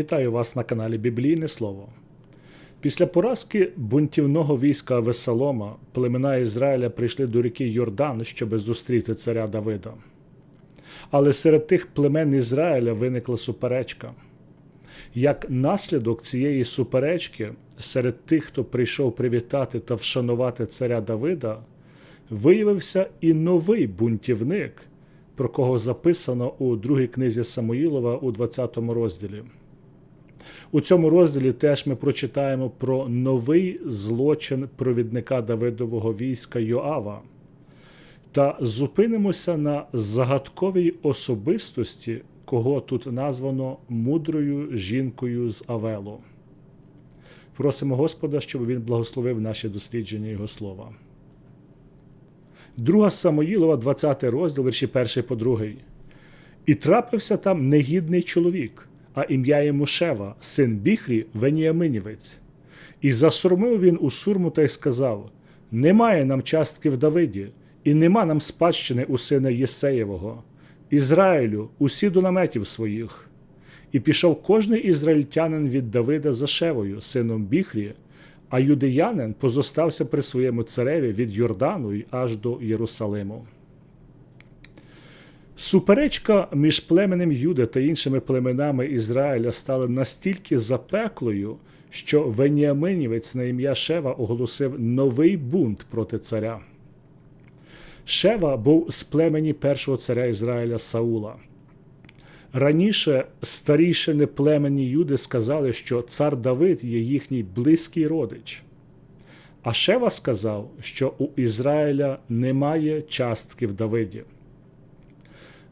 Вітаю вас на каналі Біблійне Слово. Після поразки бунтівного війська Авесалома племена Ізраїля прийшли до ріки Йордан, щоб зустріти царя Давида. Але серед тих племен Ізраїля виникла суперечка. Як наслідок цієї суперечки, серед тих, хто прийшов привітати та вшанувати царя Давида, виявився і новий бунтівник, про кого записано у другій книзі Самуїлова у 20 розділі. У цьому розділі теж ми прочитаємо про новий злочин провідника Давидового війська Йоава та зупинимося на загадковій особистості, кого тут названо мудрою жінкою з Авелу. Просимо Господа, щоб він благословив наші дослідження Його слова. Друга Самоїлова, 20 розділ, вірші 1 по 2. І трапився там негідний чоловік а ім'я йому Шева, син Біхрі, Веніаминівець. І засурмив він у сурму та й сказав: Немає нам частки в Давиді, і нема нам спадщини у сина Єсеєвого, Ізраїлю, усі до наметів своїх. І пішов кожний ізраїльтянин від Давида за Шевою, сином Біхрі, а юдеянин позостався при своєму цареві від Йордану й аж до Єрусалиму. Суперечка між племенем Юда та іншими племенами Ізраїля стала настільки запеклою, що Веніаминівець на ім'я Шева оголосив новий бунт проти царя. Шева був з племені першого царя Ізраїля Саула. Раніше старішини племені Юди сказали, що цар Давид є їхній близький родич. А Шева сказав, що у Ізраїля немає частки в Давиді.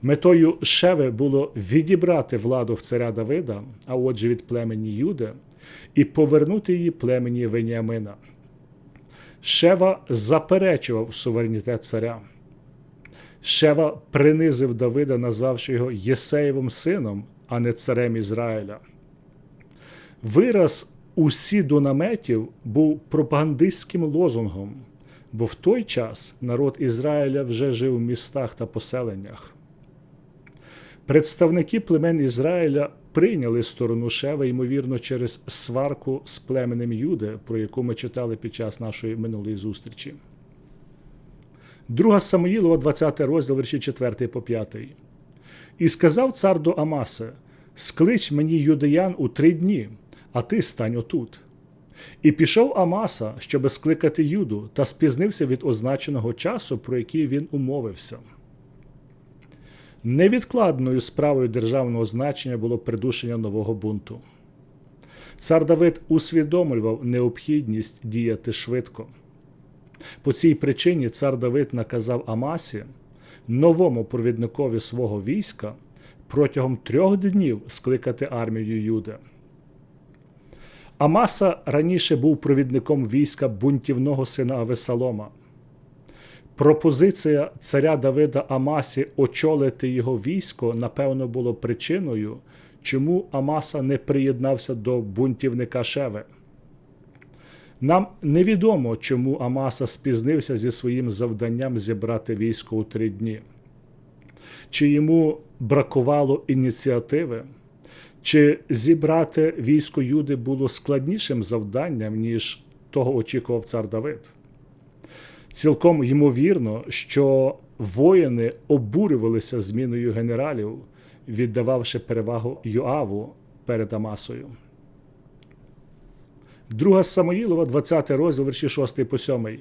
Метою Шеви було відібрати владу в царя Давида, а отже від племені Юди, і повернути її племені Веніамина. Шева заперечував суверенітет царя. Шева принизив Давида, назвавши його Єсеєвим сином, а не царем Ізраїля. Вираз усі до наметів був пропагандистським лозунгом, бо в той час народ Ізраїля вже жив в містах та поселеннях. Представники племен Ізраїля прийняли сторону Шева, ймовірно, через сварку з племенем Юде, про яку ми читали під час нашої минулої зустрічі. Друга Самоїлова, 20 розділ, верші 4 по 5. І сказав цар до Амаси: Склич мені юдеян у три дні, а ти стань отут. І пішов Амаса, щоби скликати Юду, та спізнився від означеного часу, про який він умовився. Невідкладною справою державного значення було придушення нового бунту. Цар Давид усвідомлював необхідність діяти швидко. По цій причині цар Давид наказав Амасі, новому провідникові свого війська, протягом трьох днів скликати армію Юде. Амаса раніше був провідником війська бунтівного сина Авесалома. Пропозиція царя Давида Амасі очолити його військо, напевно, було причиною, чому Амаса не приєднався до бунтівника Шеви. Нам невідомо, чому Амаса спізнився зі своїм завданням зібрати військо у три дні. Чи йому бракувало ініціативи, чи зібрати військо Юди було складнішим завданням, ніж того очікував цар Давид. Цілком ймовірно, що воїни обурювалися зміною генералів, віддававши перевагу Йоаву перед Амасою. Друга Самоїлова, 20 розділ, верші 6 по 7.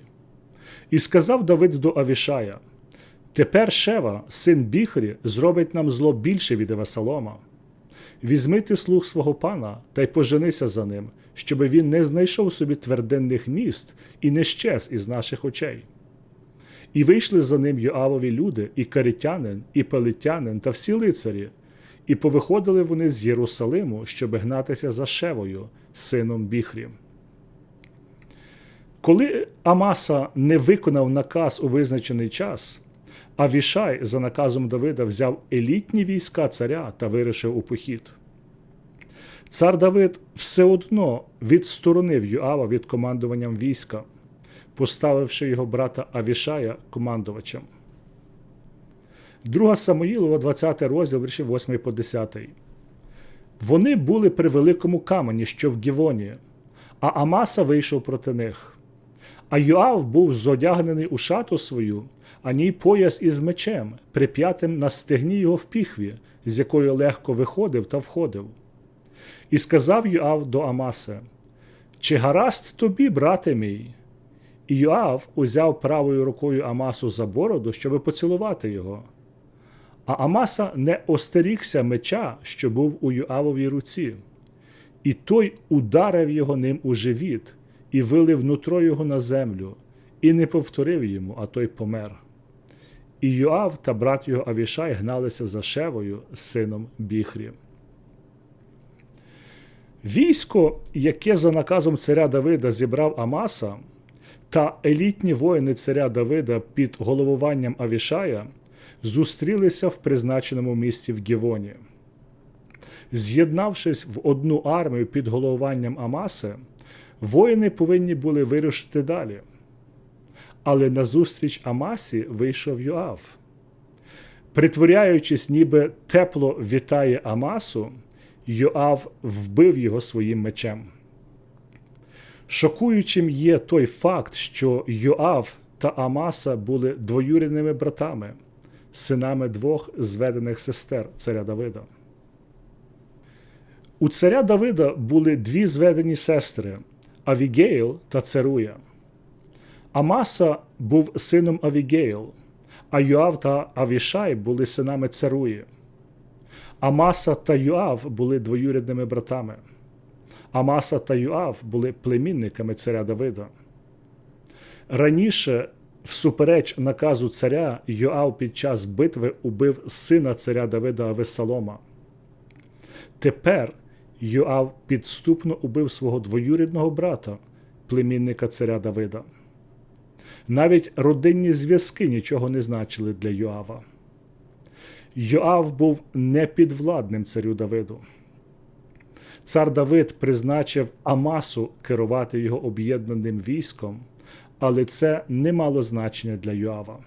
І сказав Давид до Авішая: Тепер Шева, син Біхрі, зробить нам зло більше від Евесалома. Візьми ти слух свого пана та й поженися за ним, щоби він не знайшов собі тверденних міст і не щез із наших очей. І вийшли за ним Йоавові люди, і каритянин, і пелетянин та всі лицарі, і повиходили вони з Єрусалиму, щоб гнатися за Шевою, сином Біхрі. Коли Амаса не виконав наказ у визначений час, Авішай за наказом Давида взяв елітні війська царя та вирішив у похід. Цар Давид все одно відсторонив Юава від командуванням війська, поставивши його брата Авішая командувачем. Друга Самоїлова, 20 розділ, вірші 8 по 10. Вони були при великому камені, що в Гівоні, а Амаса вийшов проти них. А Йоав був зодягнений у шату свою, а ній пояс із мечем, прип'ятим на стегні його в піхві, з якої легко виходив та входив. І сказав Йоав до Амаси: Чи гаразд тобі, брате мій? І Йоав узяв правою рукою Амасу за бороду, щоби поцілувати його. А Амаса не остерігся меча, що був у Йоавовій руці, і той ударив його ним у живіт і вилив нутро його на землю, і не повторив йому, а той помер. І Йоав та брат його Авішай гналися за Шевою, сином Біхрі. Військо, яке за наказом царя Давида зібрав Амаса, та елітні воїни царя Давида під головуванням Авішая зустрілися в призначеному місці в Гівоні. З'єднавшись в одну армію під головуванням Амаси, воїни повинні були вирушити далі. Але назустріч Амасі вийшов Йоав. Притворяючись, ніби тепло вітає Амасу, Йоав вбив його своїм мечем. Шокуючим є той факт, що Йоав та Амаса були двоюрідними братами, синами двох зведених сестер царя Давида. У царя Давида були дві зведені сестри Авігейл та Церуя. Амаса був сином Авігейл, а Йоав та Авішай були синами Церуї. Амаса та Йоав були двоюрідними братами. Амаса та Юав були племінниками царя Давида. Раніше, всупереч наказу царя, Йоав під час битви убив сина царя Давида Авесалома. Тепер Йоав підступно убив свого двоюрідного брата, племінника царя Давида. Навіть родинні зв'язки нічого не значили для Йоава. Йоав був непідвладним царю Давиду. Цар Давид призначив Амасу керувати його об'єднаним військом, але це не мало значення для Йоава.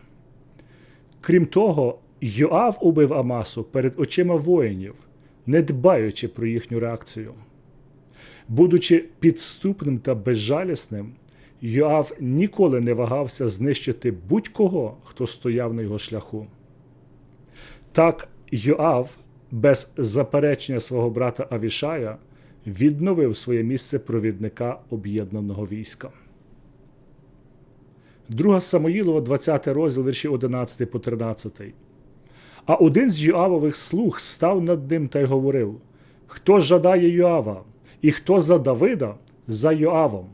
Крім того, Йоав убив Амасу перед очима воїнів, не дбаючи про їхню реакцію. Будучи підступним та безжалісним, Йоав ніколи не вагався знищити будь-кого, хто стояв на його шляху. Так, Йоав без заперечення свого брата Авішая відновив своє місце провідника об'єднаного війська. Друга Самоїлова, 20 розділ вірші 11 по 13. А один з Йоавових слуг став над ним та й говорив: Хто жадає Йоава, і хто за Давида за Йоавом?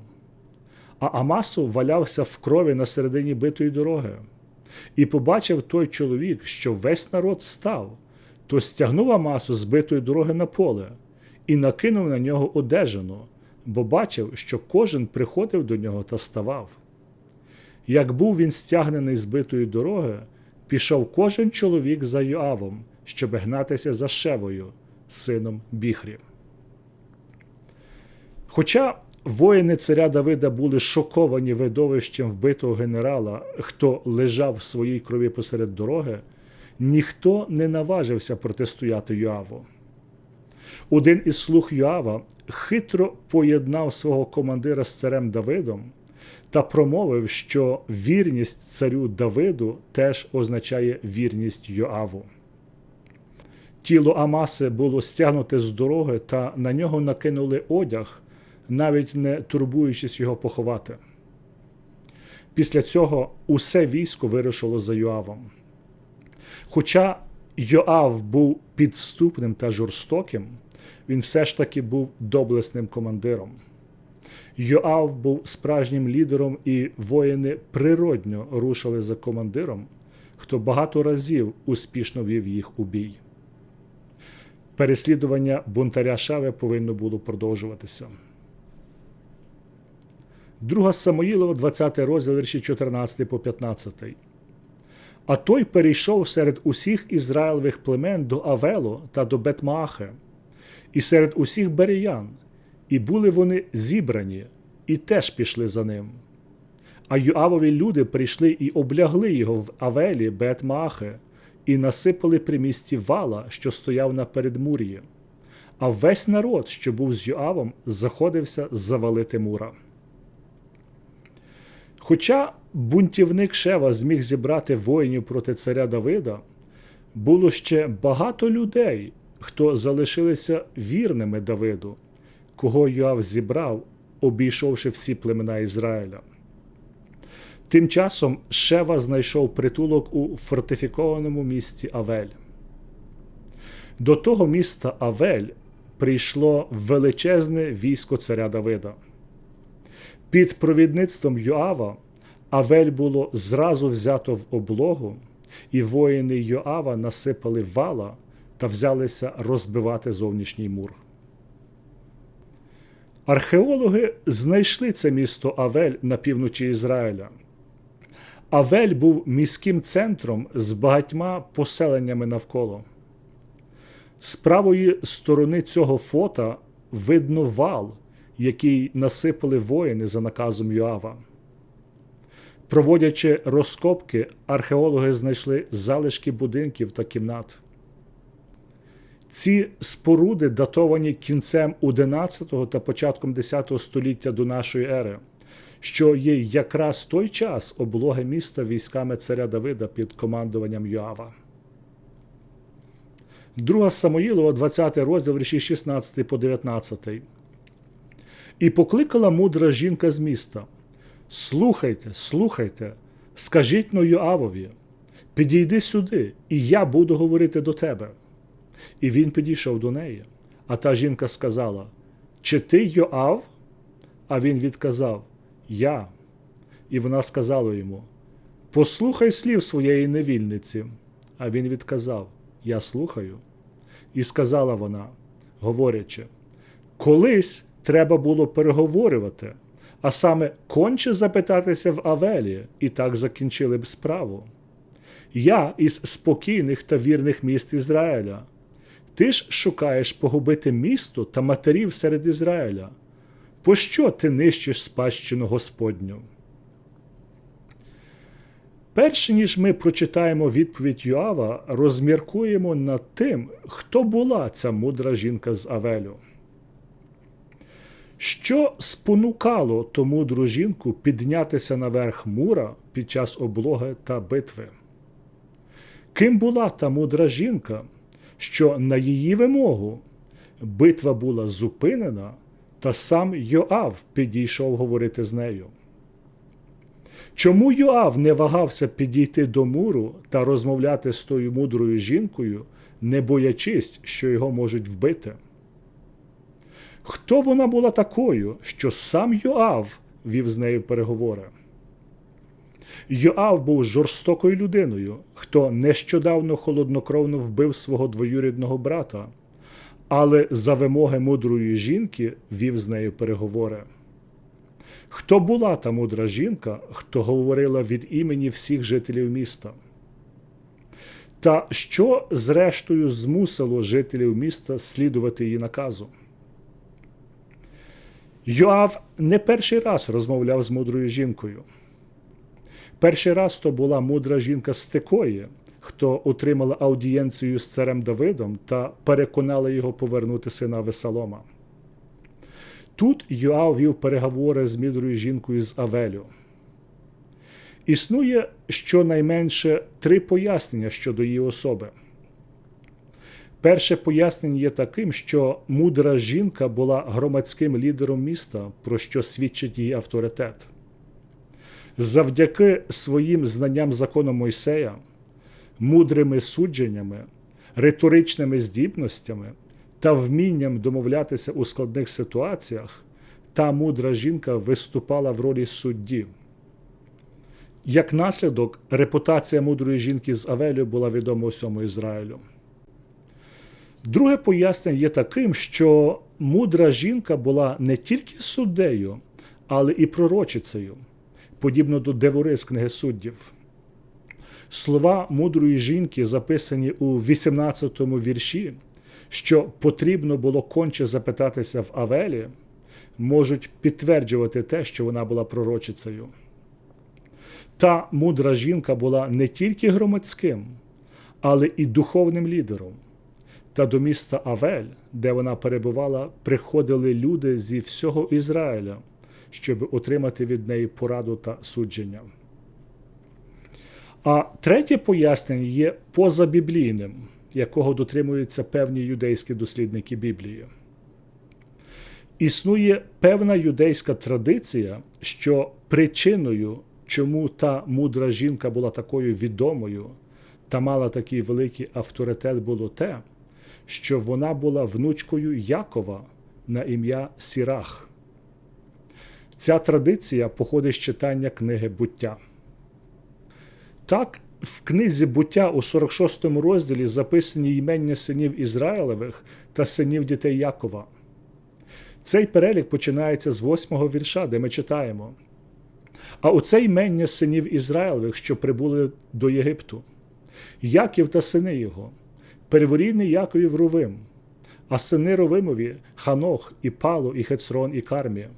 А Амасу валявся в крові на середині битої дороги. І побачив той чоловік, що весь народ став, то стягнув Амасу з битої дороги на поле і накинув на нього одежину, бо бачив, що кожен приходив до нього та ставав. Як був він стягнений з битої дороги, пішов кожен чоловік за Йоавом, щоб гнатися за Шевою, сином Біхрі. Хоча воїни царя Давида були шоковані видовищем вбитого генерала, хто лежав в своїй крові посеред дороги, ніхто не наважився протистояти Йоаву. Один із слуг Йоава хитро поєднав свого командира з царем Давидом та промовив, що вірність царю Давиду теж означає вірність Йоаву. Тіло Амаси було стягнуте з дороги, та на нього накинули одяг, навіть не турбуючись його поховати. Після цього усе військо вирушило за Йоавом. Хоча Йоав був підступним та жорстоким, він все ж таки був доблесним командиром. Йоав був справжнім лідером, і воїни природньо рушили за командиром, хто багато разів успішно вів їх у бій. Переслідування бунтаря Шаве повинно було продовжуватися. Друга Самоїлова, 20 розділ вірші 14 по 15. А той перейшов серед усіх ізраїльових племен до Авелу та до Бетмаахе, і серед усіх береян, і були вони зібрані, і теж пішли за ним. А Юавові люди прийшли і облягли його в Авелі Бетмаахе, і насипали при місті вала, що стояв на передмур'ї. а весь народ, що був з Йоавом, заходився завалити мура. Хоча бунтівник Шева зміг зібрати воїнів проти царя Давида, було ще багато людей, хто залишилися вірними Давиду, кого Йоав зібрав, обійшовши всі племена Ізраїля. Тим часом Шева знайшов притулок у фортифікованому місті Авель. До того міста Авель прийшло величезне військо царя Давида. Під провідництвом Йоава Авель було зразу взято в облогу, і воїни Йоава насипали вала та взялися розбивати зовнішній мур. Археологи знайшли це місто Авель на півночі Ізраїля. Авель був міським центром з багатьма поселеннями навколо. З правої сторони цього фота видно вал, який насипали воїни за наказом Йоава. Проводячи розкопки, археологи знайшли залишки будинків та кімнат. Ці споруди датовані кінцем 11 та початком 10 століття до нашої ери, що є якраз той час облоги міста військами царя Давида під командуванням Йоава. Друга Самоїлова, 20 розділ, вірші 16 по 19. І покликала мудра жінка з міста. Слухайте, слухайте, скажіть но Йоавові, підійди сюди, і я буду говорити до тебе. І він підійшов до неї. А та жінка сказала: Чи ти Йоав? А він відказав Я. І вона сказала йому: Послухай слів своєї невільниці. А він відказав: Я слухаю. І сказала вона, говорячи, колись треба було переговорювати, а саме конче запитатися в Авелі, і так закінчили б справу. Я із спокійних та вірних міст Ізраїля. Ти ж шукаєш погубити місто та матерів серед Ізраїля. Пощо ти нищиш спадщину Господню? Перш ніж ми прочитаємо відповідь Йоава, розміркуємо над тим, хто була ця мудра жінка з Авелю. Що спонукало ту мудру жінку піднятися наверх мура під час облоги та битви? Ким була та мудра жінка, що на її вимогу битва була зупинена, та сам Йоав підійшов говорити з нею? Чому Йоав не вагався підійти до муру та розмовляти з тою мудрою жінкою, не боячись, що його можуть вбити? Хто вона була такою, що сам Йоав вів з нею переговори? Йоав був жорстокою людиною, хто нещодавно холоднокровно вбив свого двоюрідного брата, але за вимоги мудрої жінки вів з нею переговори. Хто була та мудра жінка, хто говорила від імені всіх жителів міста? Та що, зрештою, змусило жителів міста слідувати її наказу? Йоав не перший раз розмовляв з мудрою жінкою. Перший раз то була мудра жінка з Текої, хто отримала аудієнцію з царем Давидом та переконала його повернути сина Весалома. Тут Йоав вів переговори з мудрою жінкою з Авелю. Існує щонайменше три пояснення щодо її особи. Перше пояснення є таким, що мудра жінка була громадським лідером міста, про що свідчить її авторитет. Завдяки своїм знанням закону Мойсея, мудрими судженнями, риторичними здібностями та вмінням домовлятися у складних ситуаціях, та мудра жінка виступала в ролі судді. Як наслідок, репутація мудрої жінки з Авелю була відома усьому Ізраїлю. Друге пояснення є таким, що мудра жінка була не тільки суддею, але і пророчицею, подібно до Девори з книги суддів. Слова мудрої жінки записані у 18-му вірші, що потрібно було конче запитатися в Авелі, можуть підтверджувати те, що вона була пророчицею. Та мудра жінка була не тільки громадським, але і духовним лідером. Та до міста Авель, де вона перебувала, приходили люди зі всього Ізраїля, щоб отримати від неї пораду та судження. А третє пояснення є позабіблійним, якого дотримуються певні юдейські дослідники Біблії. Існує певна юдейська традиція, що причиною, чому та мудра жінка була такою відомою та мала такий великий авторитет, було те, що вона була внучкою Якова на ім'я Сірах. Ця традиція походить з читання книги буття. Так, в книзі буття у 46 розділі записані ймення синів Ізраїлевих та синів дітей Якова. Цей перелік починається з восьмого вірша, де ми читаємо. А оце ймення синів Ізраїлевих, що прибули до Єгипту, Яків та сини його, перворідний Яковів Рувим, а сини Ровимові Ханох, і Пало, і Хецрон, і Кармі,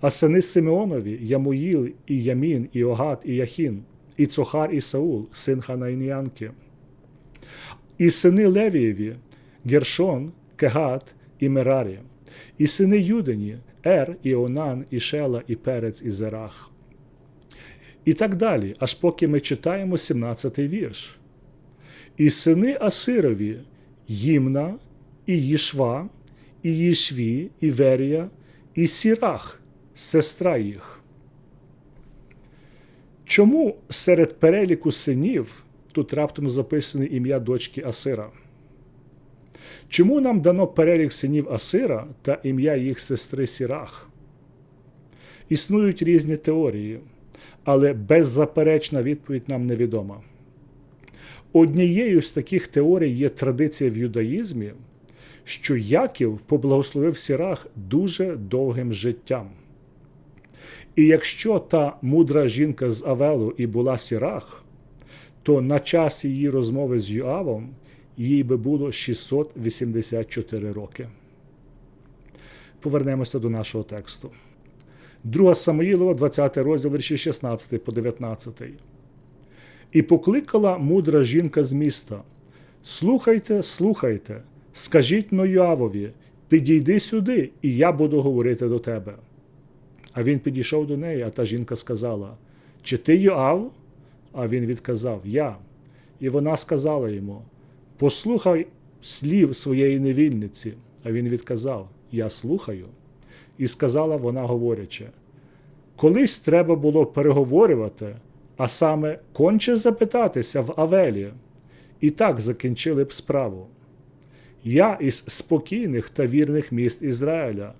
а сини Симеонові Ямуїл, і Ямін, і Огат, і Яхін, і Цохар, і Саул, син Ханаїнянки, і сини Левієві, Гершон, Кегат і Мерарі, і сини Юдені, Ер, і Онан, і Шела, і Перець, і Зерах. І так далі, аж поки ми читаємо 17-й вірш. І сини Асирові Їмна, і Їшва, і Їшві, і Верія, і Сірах, сестра їх. Чому серед переліку синів тут раптом записане ім'я дочки Асира? Чому нам дано перелік синів Асира та ім'я їх сестри Сірах? Існують різні теорії, але беззаперечна відповідь нам невідома. Однією з таких теорій є традиція в юдаїзмі, що Яків поблагословив Сірах дуже довгим життям. І якщо та мудра жінка з Авелу і була Сірах, то на час її розмови з Юавом їй би було 684 роки. Повернемося до нашого тексту. 2 Самоїлова, 20 розділ вірші 16 по 19. І покликала мудра жінка з міста: Слухайте, слухайте, скажіть Ноявові, підійди сюди, і я буду говорити до тебе. А він підійшов до неї, а та жінка сказала: Чи ти Йоав? А він відказав Я. І вона сказала йому: Послухай слів своєї невільниці. А він відказав: Я слухаю. І сказала вона, говорячи: Колись треба було переговорювати, а саме конче запитатися в Авелі, і так закінчили б справу. Я із спокійних та вірних міст Ізраїля.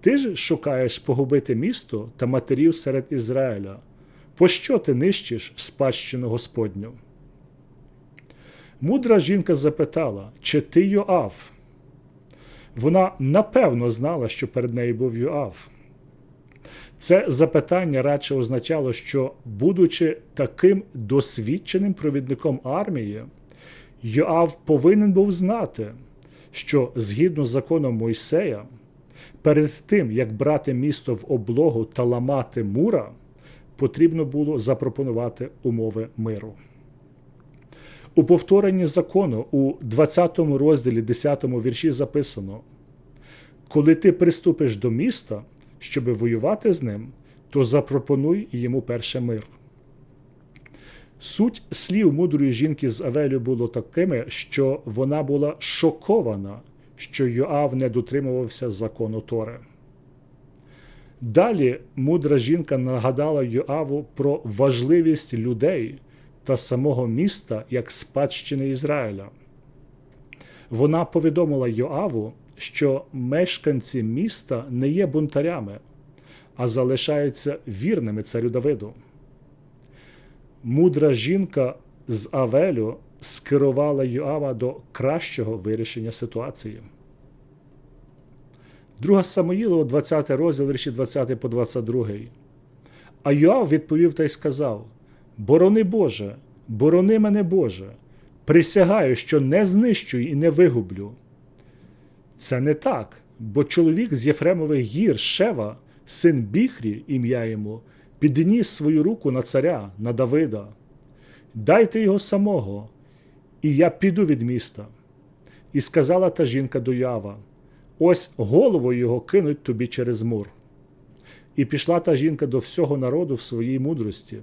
Ти ж шукаєш погубити місто та матерів серед Ізраїля. Пощо ти нищиш спадщину Господню? Мудра жінка запитала, чи ти Йоав? Вона напевно знала, що перед нею був Йоав. Це запитання радше означало, що, будучи таким досвідченим провідником армії, Йоав повинен був знати, що згідно з законом Мойсея, перед тим, як брати місто в облогу та ламати мура, потрібно було запропонувати умови миру. У повторенні закону у 20 розділі 10 вірші записано: Коли ти приступиш до міста, щоби воювати з ним, то запропонуй йому перше мир. Суть слів мудрої жінки з Авелю було такими, що вона була шокована, що Йоав не дотримувався закону Тори. Далі мудра жінка нагадала Йоаву про важливість людей та самого міста як спадщини Ізраїля. Вона повідомила Йоаву, що мешканці міста не є бунтарями, а залишаються вірними царю Давиду. Мудра жінка з Авелю скерувала Йоава до кращого вирішення ситуації. Друга Самоїлова, 20 розділ, вірші 20 по 22. А Йоав відповів та й сказав: Борони Боже, борони мене Боже, присягаю, що не знищу і не вигублю. Це не так, бо чоловік з Єфремових гір Шева, син Біхрі, ім'я йому, підніс свою руку на царя, на Давида. Дайте його самого, і я піду від міста. І сказала та жінка до Йоава, ось голову його кинуть тобі через мур. І пішла та жінка до всього народу в своїй мудрості,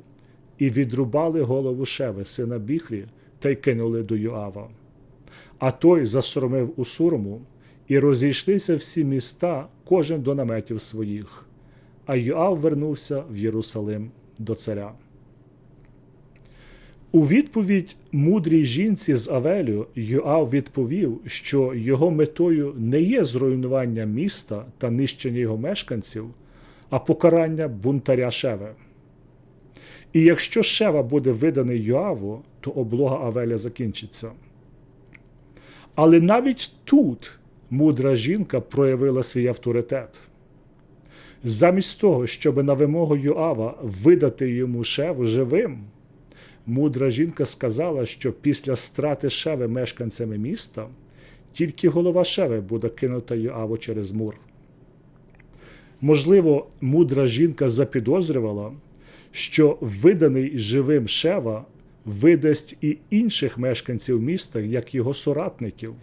і відрубали голову Шеви, сина Біхрі, та й кинули до Йоава. А той засоромив у сурму, і розійшлися всі міста, кожен до наметів своїх. А Йоав вернувся в Єрусалим до царя. У відповідь мудрій жінці з Авелю Йоав відповів, що його метою не є зруйнування міста та нищення його мешканців, а покарання бунтаря Шеве. І якщо Шева буде виданий Йоаву, то облога Авеля закінчиться. Але навіть тут мудра жінка проявила свій авторитет. Замість того, щоб на вимогу Йоава видати йому Шеву живим, мудра жінка сказала, що після страти Шеви мешканцями міста тільки голова Шеви буде кинута Йоаву через мур. Можливо, мудра жінка запідозрювала, що виданий живим Шева видасть і інших мешканців міста як його соратників,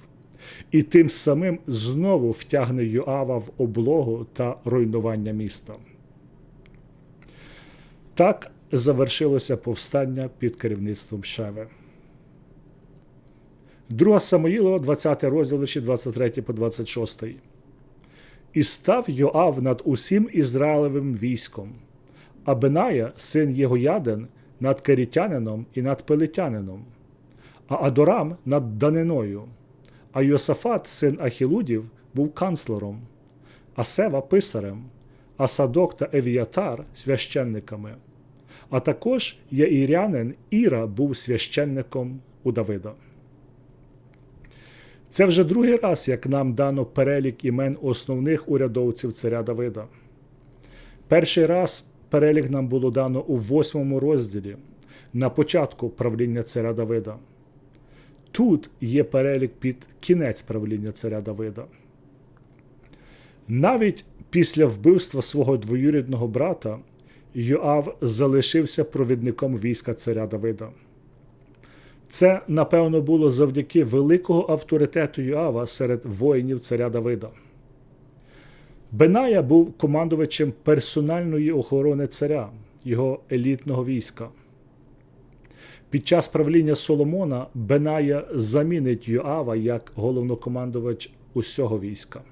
і тим самим знову втягне Йоава в облогу та руйнування міста. Так завершилося повстання під керівництвом Шеви. 2 Самоїлова, 20 розділ, 23 по 26. І став Йоав над усім Ізраїлевим військом, а Беная, син Єгоядин, над Керітянином і над Пелетянином, а Адорам над Даниною, а Йосафат, син Ахілудів, був канцлером, а Сева писарем, а Садок та Евіятар священниками. А також Яїрянин Іра був священником у Давида. Це вже другий раз, як нам дано перелік імен основних урядовців царя Давида. Перший раз перелік нам було дано у восьмому розділі на початку правління царя Давида. Тут є перелік під кінець правління царя Давида. Навіть після вбивства свого двоюрідного брата Йоав залишився провідником війська царя Давида. Це, напевно, було завдяки великого авторитету Йоава серед воїнів царя Давида. Беная був командувачем персональної охорони царя, його елітного війська. Під час правління Соломона Беная замінить Йоава як головнокомандувач усього війська.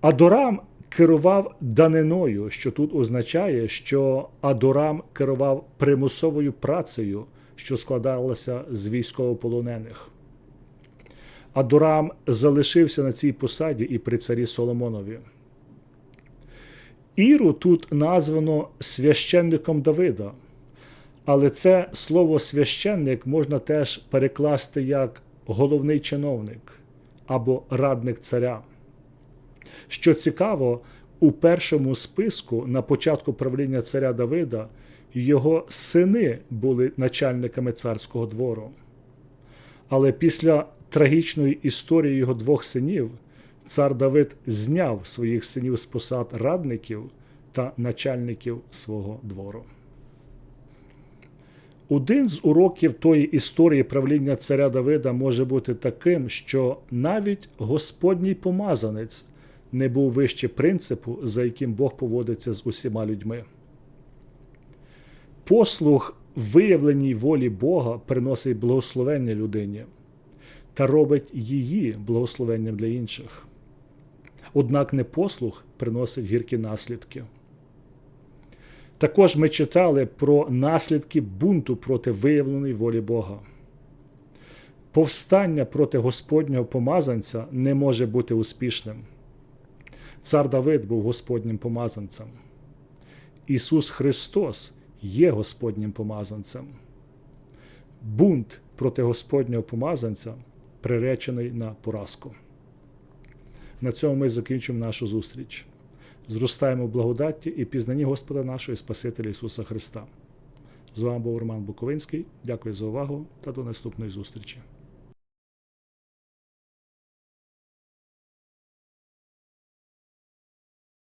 Адорам керував даниною, що тут означає, що Адорам керував примусовою працею, що складалася з військовополонених. Адорам залишився на цій посаді і при царі Соломонові. Іру тут названо священником Давида, але це слово священник можна теж перекласти як головний чиновник або радник царя. Що цікаво, у першому списку на початку правління царя Давида його сини були начальниками царського двору. Але після трагічної історії його двох синів цар Давид зняв своїх синів з посад радників та начальників свого двору. Один з уроків тої історії правління царя Давида може бути таким, що навіть Господній помазанець не був вище принципу, за яким Бог поводиться з усіма людьми. Послуг виявленій волі Бога приносить благословення людині та робить її благословенням для інших. Однак непослух приносить гіркі наслідки. Також ми читали про наслідки бунту проти виявленої волі Бога. Повстання проти Господнього помазанця не може бути успішним. Цар Давид був Господнім помазанцем. Ісус Христос є Господнім помазанцем. Бунт проти Господнього помазанця приречений на поразку. На цьому ми закінчимо нашу зустріч. Зростаємо в благодатті і пізнанні Господа нашого і Спасителя Ісуса Христа. З вами був Роман Буковинський. Дякую за увагу та до наступної зустрічі.